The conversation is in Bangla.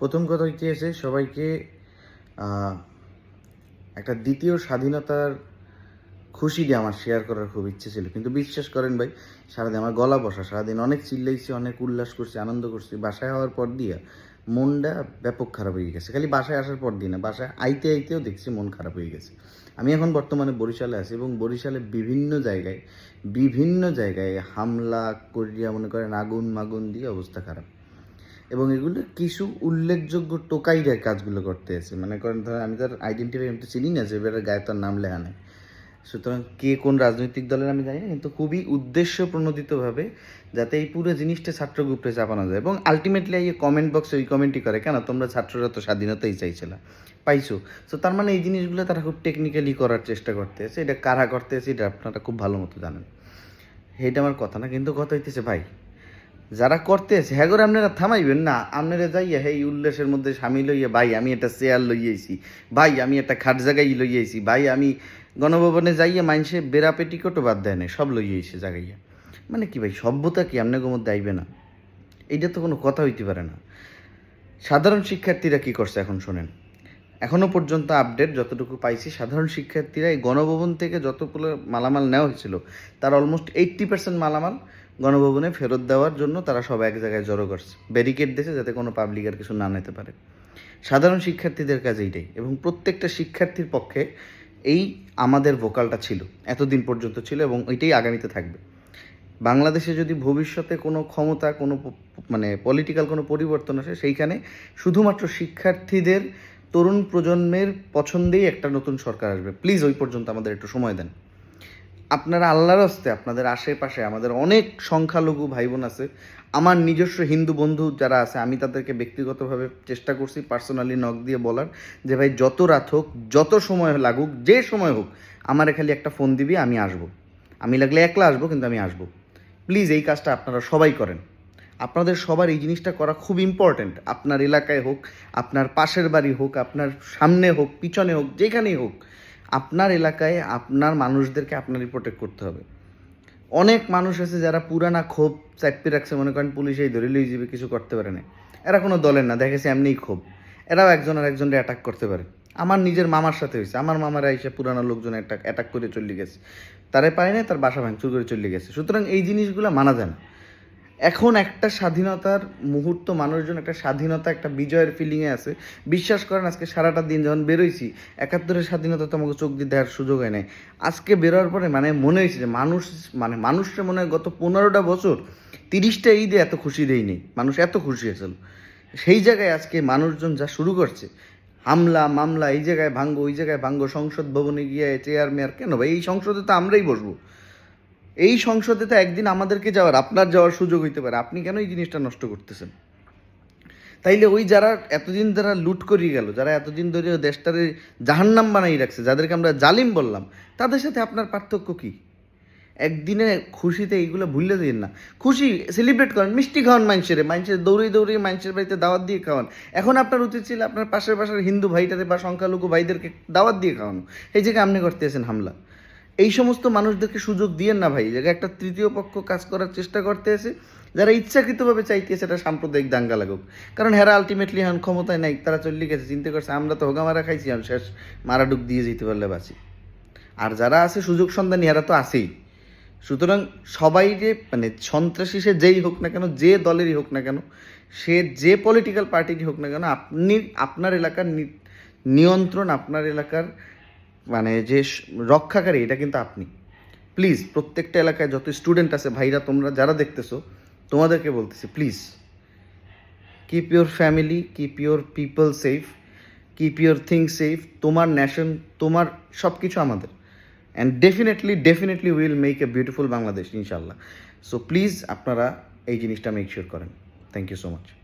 প্রথম কথা এসে সবাইকে একটা দ্বিতীয় স্বাধীনতার খুশিটি আমার শেয়ার করার খুব ইচ্ছে ছিল। কিন্তু বিশ্বাস করেন ভাই, সারাদিন আমার গলা বসা, সারাদিন অনেক চিল্লাইছি, অনেক উল্লাস করছি, আনন্দ করছি, বাসায় হওয়ার পর দিয়ে মনটা ব্যাপক খারাপ হয়ে গেছে। খালি বাসায় আসার পর দিয়ে না, বাসায় আইতে আইতেও দেখছি মন খারাপ হয়ে গেছে। আমি এখন বর্তমানে বরিশালে আছি এবং বরিশালে বিভিন্ন জায়গায় বিভিন্ন জায়গায় হামলা করিয়া মনে করেন আগুন মাগুন দিয়ে অবস্থা খারাপ। এবং এগুলো কিছু উল্লেখযোগ্য টোকাইরা কাজগুলো করতে আছে। মানে করেন ধরেন আমি তার আইডেন্টিফাই আমি তো চিনি না, যে এবার গায়ে তার নাম লেখা নেই। সুতরাং কে কোন রাজনৈতিক দলের আমি জানি না, কিন্তু খুবই উদ্দেশ্য প্রণোদিতভাবে যাতে এই পুরো জিনিসটা ছাত্র গ্রুপে চাপানো যায়। এবং আলটিমেটলি এই কমেন্ট বক্সে ওই কমেন্টই করে, কেন তোমরা ছাত্ররা তো স্বাধীনতাই চাইছিল, পাইছো? তো তার মানে এই জিনিসগুলো তারা খুব টেকনিক্যালি করার চেষ্টা করতে আছে। এটা কারা করতে আছে, এটা আপনারা খুব ভালো মতো জানেন। এইটা আমার কথা না, কিন্তু কথা হইতেছে, ভাই যারা করতে আছে হ্যাঁ করে আপনারা থামাইবেন না। আপনারা যাইয়া এই উল্লাসের মধ্যে স্বামী লইয়া, ভাই, আমি একটা চেয়ার লইয়াইছি ভাই, আমি একটা খাট জায়গায় লইয়াইছি ভাই, আমি গণভবনে যাইয়া মানুষে বেড়া পেটিকোটও বাদ দেয় না সব লইয়াইছে জাগাইয়া। মানে কি ভাই, সভ্যতা কি আপনাকে মধ্যে আইবে না? এইটা তো কোনো কথা হইতে পারে না। সাধারণ শিক্ষার্থীরা কি করছে এখন শোনেন? এখনও পর্যন্ত আপডেট যতটুকু পাইছি, সাধারণ শিক্ষার্থীরা এই গণভবন থেকে যতগুলো মালামাল নেওয়া হয়েছিল, তার অলমোস্ট এইট্টি পার্সেন্ট মালামাল গণভবনে ফেরত দেওয়ার জন্য তারা সব এক জায়গায় জড়ো করছে। ব্যারিকেড দিয়েছে যাতে কোনো পাবলিক আর কিছু না নিতে পারে। সাধারণ শিক্ষার্থীদের কাজ এইটাই এবং প্রত্যেকটা শিক্ষার্থীর পক্ষে এই আমাদের ভোকালটা ছিল, এতদিন পর্যন্ত ছিল এবং এটাই আগামীতে থাকবে। বাংলাদেশে যদি ভবিষ্যতে কোনো ক্ষমতা, কোনো মানে পলিটিক্যাল কোনো পরিবর্তন আসে, সেইখানে শুধুমাত্র শিক্ষার্থীদের তরুণ প্রজন্মের পছন্দেই একটা নতুন সরকার আসবে। প্লিজ ওই পর্যন্ত আমাদের একটু সময় দেন। আপনারা আল্লাহর হস্তে, আপনাদের আশেপাশে আমাদের অনেক সংখ্যালঘু ভাই বোন আছে। আমার নিজস্ব হিন্দু বন্ধু যারা আছে, আমি তাদেরকে ব্যক্তিগতভাবে চেষ্টা করছি পার্সোনালি নখ দিয়ে বলার যে, ভাই, যত রাত হোক, যত সময় লাগুক, যে সময় হোক, আমার খালি একটা ফোন দিবি, আমি আসব। আমি লাগলে একলা আসব, কিন্তু আমি আসব। প্লিজ, এই কাজটা আপনারা সবাই করেন। আপনাদের সবার এই জিনিসটা করা খুব ইম্পর্ট্যান্ট আপনার এলাকায় হোক, আপনার পাশের বাড়ি হোক, আপনার সামনে হোক, পিছনে হোক, যেখানেই হোক। আপনার এলাকায় আপনার মানুষদেরকে আপনারই প্রোটেক্ট করতে হবে। অনেক মানুষ আছে যারা পুরানা ক্ষোভ চাপি রাখছে, মনে করেন পুলিশেই ধরে লই যাবে কিছু করতে পারে না। এরা কোনো দলের না, দেখেছে এমনিই ক্ষোভ। এরাও একজন আর একজনকে অ্যাটাক করতে পারে। আমার নিজের মামার সাথে হয়েছে। আমার মামারা এসে পুরানো লোকজন অ্যাটাক অ্যাটাক করে চলে গেছে। তারে পারে না তার বাসা ভাঙচুর করে চলে গেছে। সুতরাং এই জিনিসগুলো মানা যায় না। এখন একটা স্বাধীনতার মুহূর্ত, মানুষজন একটা স্বাধীনতা, একটা বিজয়ের ফিলিংয়ে আছে। বিশ্বাস করেন, আজকে সারাটা দিন যখন বেরোইছি, একাত্তরের স্বাধীনতা তো আমাকে চোখ দিয়ে দেওয়ার সুযোগ হয় নাই। আজকে বেরোয়ার পরে মানে মনে হয়েছে যে মানুষ মানে মানুষটা মনে হয় গত পনেরোটা বছর তিরিশটা ঈদে এত খুশি দেয়নি মানুষ এত খুশি হয়েছিল। সেই জায়গায় আজকে মানুষজন যা শুরু করছে, হামলা, মামলা, এই জায়গায় ভাঙ্গো, ওই জায়গায় ভাঙ্গো, সংসদ ভবনে গিয়ে চেয়ার মেয়ার কেন ভাই? এই সংসদে তো আমরাই বসবো। এই সংসদে তো একদিন আমাদেরকে যাওয়ার, আপনার যাওয়ার সুযোগ হইতে পারে। আপনি কেন এই জিনিসটা নষ্ট করতেছেন? তাইলে ওই যারা এতদিন যারা লুট করিয়ে গেল, যারা এতদিন ধরে দেশটারে জাহান্নাম বানাই রাখছে, যাদেরকে আমরা জালিম বললাম, তাদের সাথে আপনার পার্থক্য কি? একদিনে খুশিতে এইগুলো ভুললে দিন না। খুশি সেলিব্রেট করেন, মিষ্টি খাওয়ান মানুষের মানুষের দৌড়ে দৌড়ে মানুষের বাড়িতে দাওয়াত দিয়ে খাওয়ান। এখন আপনার উচিত ছিল আপনার পাশের পাশের হিন্দু ভাইটাদের বা সংখ্যালঘু ভাইদেরকে দাওয়াত দিয়ে খাওয়ানো। এই জায়গায় আপনি করতেছেন হামলা। সমস্ত মানুষদেরকে সুযোগ দিয়েন না ভাই। জায়গায় একটা তৃতীয় পক্ষ কাজ করার চেষ্টা করতে আছে, যারা ইচ্ছাকৃতভাবে চাইতেছে সেটা সাম্প্রদায়িক দাঙ্গা লাগুক। কারণ হেরা আলটিমেটলি এখন ক্ষমতায় নাই, তারা চল্লি গেছে, চিন্তা করছে, আমরা তো হোগা মারা খাইছি এখন শেষ মারাডুক দিয়ে যেতে পারলে বাঁচি। আর যারা আছে, সুযোগ সন্ধানী এরা তো আছেই। সুতরাং সবাই যে মানে সন্ত্রাসী সে যেই হোক না কেন, যে দলেরই হোক না কেন, সে যে পলিটিক্যাল পার্টিরই হোক না কেন, আপনি, আপনার এলাকার নিয়ন্ত্রণ, আপনার এলাকার মানে যে রক্ষাকারী, এটা কিন্তু আপনি। প্লিজ, প্রত্যেকটা এলাকায় যত স্টুডেন্ট আছে, ভাইরা, তোমরা যারা দেখতেছো, তোমাদেরকে বলতেছি, please keep your family keep your people safe keep your thing safe তোমার ন্যাশন তোমার সব কিছু আমাদের and definitely definitely will make a beautiful Bangladesh ইনশাল্লাহ সো প্লিজ আপনারা এই জিনিসটা মেক শিওর করেন। Thank you so much